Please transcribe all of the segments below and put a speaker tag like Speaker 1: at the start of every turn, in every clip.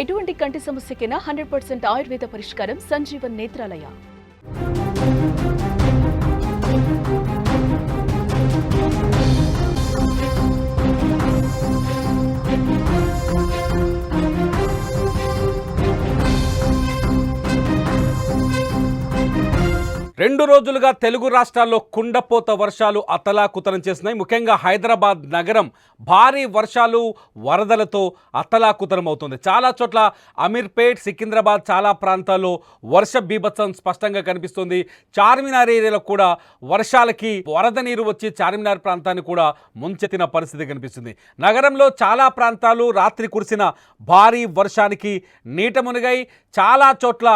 Speaker 1: ఎటువంటి కంటి సమస్యకైనా hundred percent Ayurveda పరిష్కారం సంజీవన్ నేత్రాలయ.
Speaker 2: రెండు రోజులుగా తెలుగు రాష్ట్రాల్లో కుండపోత వర్షాలు అతలాకుతలం చేస్తున్నాయి. ముఖ్యంగా హైదరాబాద్ నగరం భారీ వర్షాలు వరదలతో అతలాకుతలం అవుతుంది చాలా చోట్ల అమీర్పేట్ సికింద్రాబాద్ చాలా ప్రాంతాల్లో వర్ష బీభత్సం స్పష్టంగా కనిపిస్తుంది. చార్మినార్ ఏరియాలో కూడా వర్షాలకి వరద నీరు వచ్చి చార్మినార్ ప్రాంతాన్ని కూడా ముంచెత్తిన పరిస్థితి కనిపిస్తుంది. నగరంలో చాలా ప్రాంతాలు రాత్రి కురిసిన భారీ వర్షానికి నీట మునిగాయి. చాలా చోట్ల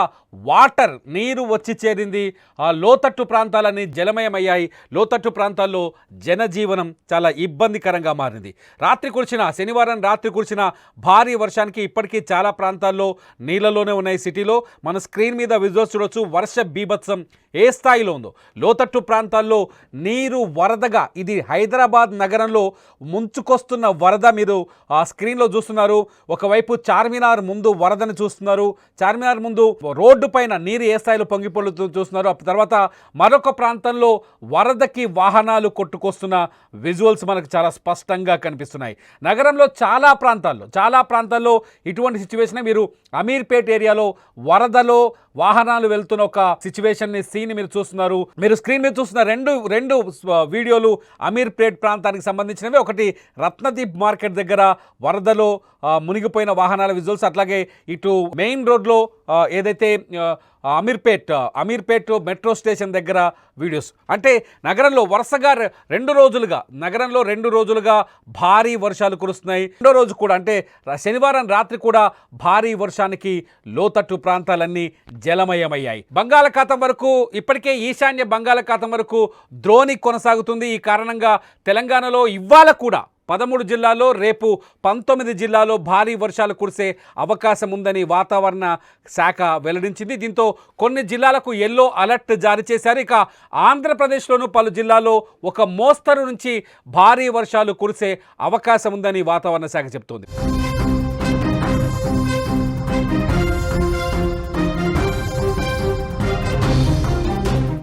Speaker 2: వాటర్ నీరు వచ్చి చేరింది. లోతట్టు ప్రాంతాలన్నీ జలమయమయ్యాయి. లోతట్టు ప్రాంతాల్లో జనజీవనం చాలా ఇబ్బందికరంగా మారింది. రాత్రి కురిసిన శనివారం రాత్రి కురిసిన భారీ వర్షానికి ఇప్పటికీ చాలా ప్రాంతాల్లో నీళ్ళలోనే ఉన్నాయి సిటీలో. మన స్క్రీన్ మీద విజువల్స్ చూడొచ్చు. వర్ష బీభత్సం ఏ స్థాయిలో ఉందో. లోతట్టు ప్రాంతాల్లో నీరు వరదగా ఇది హైదరాబాద్ నగరంలో ముంచుకొస్తున్న వరద మీరు ఆ స్క్రీన్లో చూస్తున్నారు. ఒకవైపు చార్మినార్ ముందు వరదను చూస్తున్నారు. చార్మినార్ ముందు రోడ్డు పైన నీరు ఏ స్థాయిలో పొంగిపొల్లుతూ చూస్తున్నారు. తర్వాత తర్వాత మరొక ప్రాంతంలో వరదకి వాహనాలు కొట్టుకొస్తున్న విజువల్స్ మనకు చాలా స్పష్టంగా కనిపిస్తున్నాయి. నగరంలో చాలా ప్రాంతాల్లో చాలా ప్రాంతాల్లో ఇటువంటి సిచ్యువేషన్ మీరు అమీర్పేట్ ఏరియాలో వరదలో వాహనాలు వెళ్తున్న ఒక సిచ్యువేషన్ని సీన్ మీరు చూస్తున్నారు. మీరు స్క్రీన్ మీద చూస్తున్న రెండు రెండు వీడియోలు అమీర్పేట్ ప్రాంతానికి సంబంధించినవి. ఒకటి రత్నదీప్ మార్కెట్ దగ్గర వరదలో మునిగిపోయిన వాహనాల విజువల్స్ అట్లాగే ఇటు మెయిన్ రోడ్లో ఏదైతే అమీర్పేట్ అమీర్పేట్ మెట్రో స్టేషన్ దగ్గర వీడియోస్. అంటే నగరంలో వరుసగా రెండు రోజులుగా నగరంలో రెండు రోజులుగా భారీ వర్షాలు కురుస్తున్నాయి. రెండో రోజు కూడా అంటే శనివారం రాత్రి కూడా భారీ వర్షానికి లోతట్టు ప్రాంతాలన్నీ జలమయమయ్యాయి. బంగాళాఖాతం వరకు ఇప్పటికే ఈశాన్య బంగాళాఖాతం వరకు ద్రోణి కొనసాగుతుంది. ఈ కారణంగా తెలంగాణలో ఇవాళ కూడా పదమూడు జిల్లాల్లో రేపు పంతొమ్మిది జిల్లాలో భారీ వర్షాలు కురిసే అవకాశం ఉందని వాతావరణ శాఖ వెల్లడించింది. దీంతో కొన్ని జిల్లాలకు ఎల్లో అలర్ట్ జారీ చేశారు. ఇక ఆంధ్రప్రదేశ్లోనూ పలు జిల్లాల్లో ఒక మోస్తరు నుంచి భారీ వర్షాలు కురిసే అవకాశం ఉందని వాతావరణ శాఖ చెబుతోంది.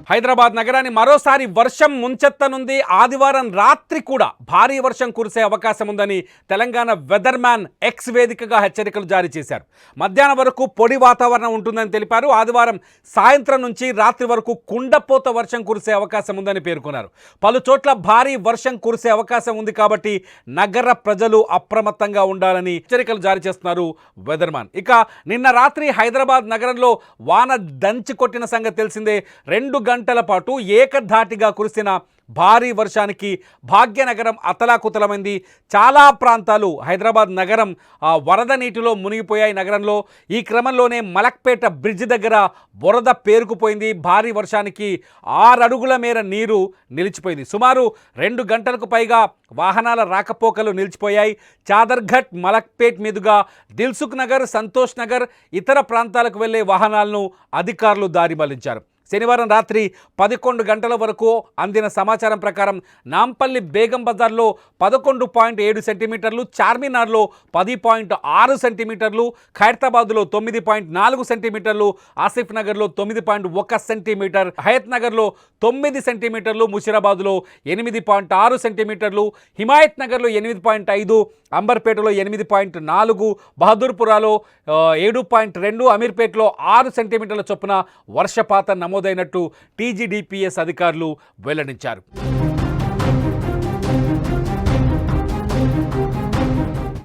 Speaker 2: హైదరాబాద్ నగరాన్ని మరోసారి వర్షం ముంచెత్తనుంది. ఆదివారం రాత్రి కూడా భారీ వర్షం కురిసే అవకాశం ఉందని తెలంగాణ వెదర్ మ్యాన్ ఎక్స్ వేదికగా హెచ్చరికలు జారీ చేశారు. మధ్యాహ్నం వరకు పొడి వాతావరణం ఉంటుందని తెలిపారు. ఆదివారం సాయంత్రం నుంచి రాత్రి వరకు కుండపోత వర్షం కురిసే అవకాశం ఉందని పేర్కొన్నారు. పలు చోట్ల భారీ వర్షం కురిసే అవకాశం ఉంది కాబట్టి నగర ప్రజలు అప్రమత్తంగా ఉండాలని హెచ్చరికలు జారీ చేస్తున్నారు వెదర్మాన్ ఇక నిన్న రాత్రి హైదరాబాద్ నగరంలో వాన దంచి కొట్టిన సంగతి తెలిసిందే. రెండు గంటల పాటు ఏకధాటిగా కురిసిన భారీ వర్షానికి భాగ్యనగరం అతలాకుతలమైంది. చాలా ప్రాంతాలు హైదరాబాద్ నగరం ఆ, వరద నీటిలో మునిగిపోయాయి. నగరంలో ఈ క్రమంలోనే మలక్పేట బ్రిడ్జ్ దగ్గర వరద పేరుకుపోయింది. భారీ వర్షానికి ఆరు అడుగుల మేర నీరు నిలిచిపోయింది. సుమారు రెండు గంటలకు పైగా వాహనాల రాకపోకలు నిలిచిపోయాయి. చాదర్ఘట్ మలక్పేట్ మీదుగా దిల్సుఖ్ నగర్ సంతోష్ నగర్ ఇతర ప్రాంతాలకు వెళ్ళే వాహనాలను అధికారులు దారి మళ్ళించారు. శనివారం రాత్రి పదకొండు గంటల వరకు అందిన సమాచారం ప్రకారం నాంపల్లి బేగం బజార్లో పదకొండు పాయింట్ ఏడు సెంటీమీటర్లు చార్మినార్లో పది పాయింట్ ఆరు సెంటీమీటర్లు ఖైరతాబాద్లో తొమ్మిది పాయింట్ నాలుగు సెంటీమీటర్లు ఆసిఫ్ నగర్లో తొమ్మిది పాయింట్ ఒక సెంటీమీటర్ హయత్ నగర్లో తొమ్మిది సెంటీమీటర్లు ముషిరాబాద్లో ఎనిమిది పాయింట్ ఆరు సెంటీమీటర్లు హిమాయత్ నగర్లో ఎనిమిది పాయింట్ ఐదు అంబర్పేటలో ఎనిమిది పాయింట్ నాలుగు బహదూర్పురాలో ఏడు పాయింట్ రెండు అమీర్పేటలో ఆరు సెంటీమీటర్ల చొప్పున వర్షపాతం నమోదైనట్టు టీజీడీపీఎస్ అధికారులు వెల్లడించారు.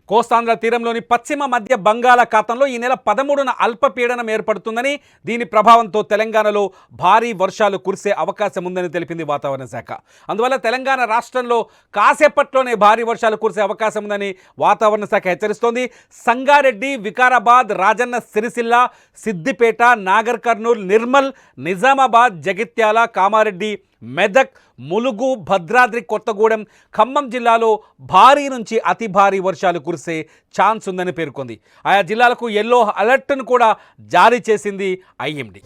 Speaker 2: కోస్తాంధ్ర తీరంలోని పశ్చిమ మధ్య బంగాళాఖాతంలో ఈ నెల పదమూడున అల్పపీడనం ఏర్పడుతుందని దీని ప్రభావంతో తెలంగాణలో భారీ వర్షాలు కురిసే అవకాశం ఉందని తెలిపింది వాతావరణ శాఖ. అందువల్ల తెలంగాణ రాష్ట్రంలో కాసేపట్లోనే భారీ వర్షాలు కురిసే అవకాశం ఉందని వాతావరణ శాఖ హెచ్చరిస్తోంది. సంగారెడ్డి వికారాబాద్ రాజన్న సిరిసిల్ల సిద్దిపేట నాగర్ కర్నూలు నిర్మల్ నిజామాబాద్ జగిత్యాల కామారెడ్డి మెదక్ ములుగు భద్రాద్రి కొత్తగూడెం ఖమ్మం జిల్లాలో భారీ నుంచి అతి భారీ వర్షాలు కురిసే ఛాన్స్ ఉందని పేర్కొంది. ఆయా జిల్లాలకు ఎల్లో అలర్ట్ను కూడా జారీ చేసింది ఐఎండీ.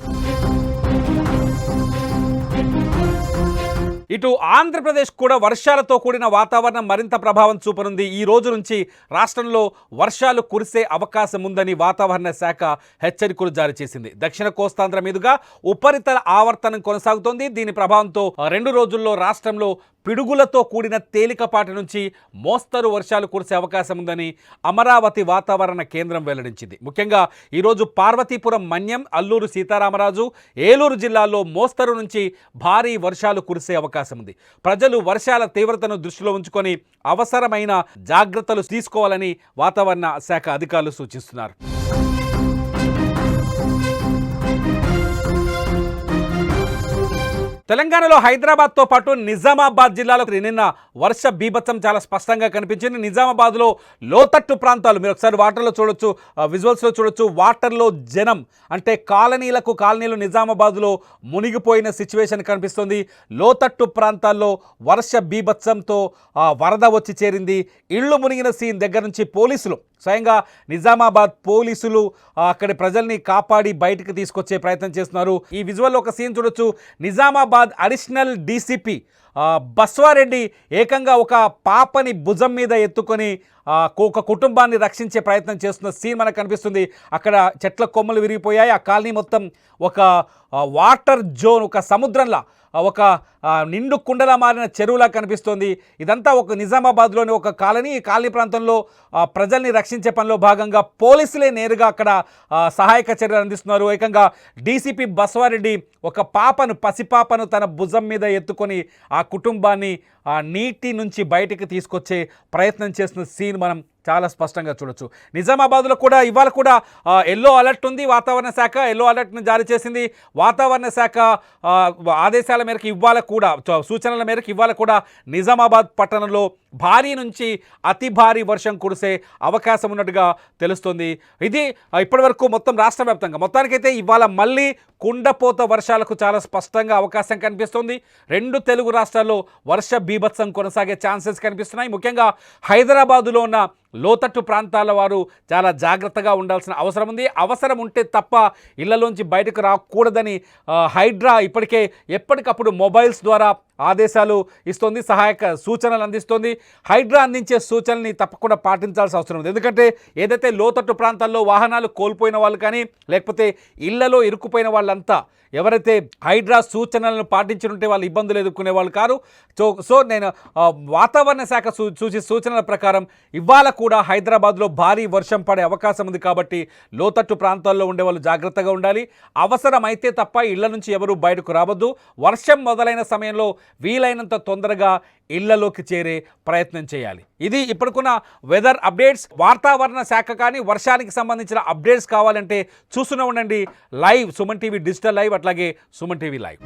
Speaker 2: ఇటు ఆంధ్రప్రదేశ్ కూడా వర్షాలతో కూడిన వాతావరణం మరింత ప్రభావం చూపనుంది. ఈ రోజు నుంచి రాష్ట్రంలో వర్షాలు కురిసే అవకాశం ఉందని వాతావరణ శాఖ హెచ్చరికలు జారీ చేసింది. దక్షిణ కోస్తాంధ్ర మీదుగా ఉపరితల ఆవర్తనం కొనసాగుతోంది. దీని ప్రభావంతో రెండు రోజుల్లో రాష్ట్రంలో పిడుగులతో కూడిన తేలికపాటి నుంచి మోస్తరు వర్షాలు కురిసే అవకాశం ఉందని అమరావతి వాతావరణ కేంద్రం వెల్లడించింది. ముఖ్యంగా ఈరోజు పార్వతీపురం మన్యం అల్లూరు సీతారామరాజు ఏలూరు జిల్లాల్లో మోస్తరు నుంచి భారీ వర్షాలు కురిసే అవకాశం ఉంది. ప్రజలు వర్షాల తీవ్రతను దృష్టిలో ఉంచుకొని అవసరమైన జాగ్రత్తలు తీసుకోవాలని వాతావరణ శాఖ అధికారులు సూచిస్తున్నారు. తెలంగాణలో హైదరాబాద్తో పాటు నిజామాబాద్ జిల్లాలో నిన్న వర్ష బీభత్సం చాలా స్పష్టంగా కనిపించింది. నిజామాబాద్లో లోతట్టు ప్రాంతాలు మీరు ఒకసారి వాటర్లో చూడొచ్చు విజువల్స్లో చూడొచ్చు. వాటర్లో జనం అంటే కాలనీలకు కాలనీలు నిజామాబాద్లో మునిగిపోయిన సిచ్యువేషన్ కనిపిస్తుంది. లోతట్టు ప్రాంతాల్లో వర్ష బీభత్సంతో వరద వచ్చి చేరింది. ఇళ్ళు మునిగిన సీన్ దగ్గర నుంచి పోలీసులు స్వయంగా నిజామాబాద్ పోలీసులు అక్కడి ప్రజల్ని కాపాడి బయటకు తీసుకొచ్చే ప్రయత్నం చేస్తున్నారు. ఈ విజువల్ ఒక సీన్ చూడొచ్చు. నిజామాబాద్ అడిషనల్ డీసీపీ బస్వారెడ్డి ఏకంగా ఒక పాపని భుజం మీద ఎత్తుకొని ఒక కుటుంబాన్ని రక్షించే ప్రయత్నం చేస్తున్న సీన్ మనకు కనిపిస్తుంది. అక్కడ చెట్ల కొమ్మలు విరిగిపోయాయి. ఆ కాలనీ మొత్తం ఒక వాటర్ జోన్ ఒక సముద్రంలా ఒక నిండు కుండలా మారిన చెరువులా కనిపిస్తోంది. ఇదంతా ఒక నిజామాబాద్లోని ఒక కాలనీ. ఈ కాలనీ ప్రాంతంలో ప్రజల్ని రక్షించే పనిలో భాగంగా పోలీసులే నేరుగా అక్కడ సహాయక చర్యలు అందిస్తున్నారు. ఏకంగా డీసీపీ బసవారెడ్డి ఒక పాపను పసిపాపను తన భుజం మీద ఎత్తుకొని ఆ కుటుంబాన్ని ఆ నీటి నుంచి బయటికి తీసుకొచ్చే ప్రయత్నం చేస్తున్న సీన్ మనం చాలా స్పష్టంగా చూడొచ్చు. నిజామాబాద్లో కూడా ఇవాళ కూడా ఎల్లో అలర్ట్ ఉంది వాతావరణ శాఖ ఎల్లో అలర్ట్ను జారీ చేసింది. వాతావరణ శాఖ ఆదేశాల మేరకు ఇవాళ కూడా సూచనల మేరకు ఇవాళ కూడా నిజామాబాద్ పట్టణంలో భారీ నుంచి అతి భారీ వర్షం కురిసే అవకాశం ఉన్నట్టుగా తెలుస్తుంది. ఇది ఇప్పటివరకు మొత్తం రాష్ట్ర వ్యాప్తంగా. మొత్తానికైతే ఇవాళ మళ్ళీ కుండపోత వర్షాలకు చాలా స్పష్టంగా అవకాశం కనిపిస్తుంది. రెండు తెలుగు రాష్ట్రాల్లో వర్ష బీభత్సం కొనసాగే ఛాన్సెస్ కనిపిస్తున్నాయి. ముఖ్యంగా హైదరాబాదులో ఉన్న లోతట్టు ప్రాంతాల వారు చాలా జాగ్రత్తగా ఉండాల్సిన అవసరం ఉంది. అవసరం ఉంటే తప్ప ఇళ్ళలోంచి బయటకు రాకూడదని హైడ్రా ఇప్పటికే ఎప్పటికప్పుడు మొబైల్స్ ద్వారా ఆదేశాలు ఇస్తుంది సహాయక సూచనలు అందిస్తుంది. హైడ్రా అందించే సూచనల్ని తప్పకుండా పాటించాల్సిన అవసరం ఉంది. ఎందుకంటే ఏదైతే లోతట్టు ప్రాంతాల్లో వాహనాలు కోల్పోయిన వాళ్ళు కానీ లేకపోతే ఇళ్ళలో ఇరుక్కుపోయిన వాళ్ళంతా ఎవరైతే హైడ్రా సూచనలను పాటించుంటే వాళ్ళు ఇబ్బందులు ఎదుర్కొనే వాళ్ళు కారు. సో సో నేను వాతావరణ శాఖ సూ సూచి సూచనల ప్రకారం ఇవాళ కూడా హైదరాబాద్లో భారీ వర్షం పడే అవకాశం ఉంది కాబట్టి లోతట్టు ప్రాంతాల్లో ఉండే వాళ్ళు జాగ్రత్తగా ఉండాలి. అవసరమైతే తప్ప ఇళ్ళ నుంచి ఎవరు బయటకు రావద్దు. వర్షం మొదలైన సమయంలో వీలైనంత తొందరగా ఇళ్ళలోకి చేరే ప్రయత్నం చేయాలి. ఇది ఇప్పటికున్న వెదర్ అప్డేట్స్ వాతావరణ శాఖ కానీ వర్షానికి సంబంధించిన అప్డేట్స్ కావాలంటే చూస్తూనే ఉండండి. Live Suman TV digital live అట్లాగే సుమన్ టీవీ లైవ్.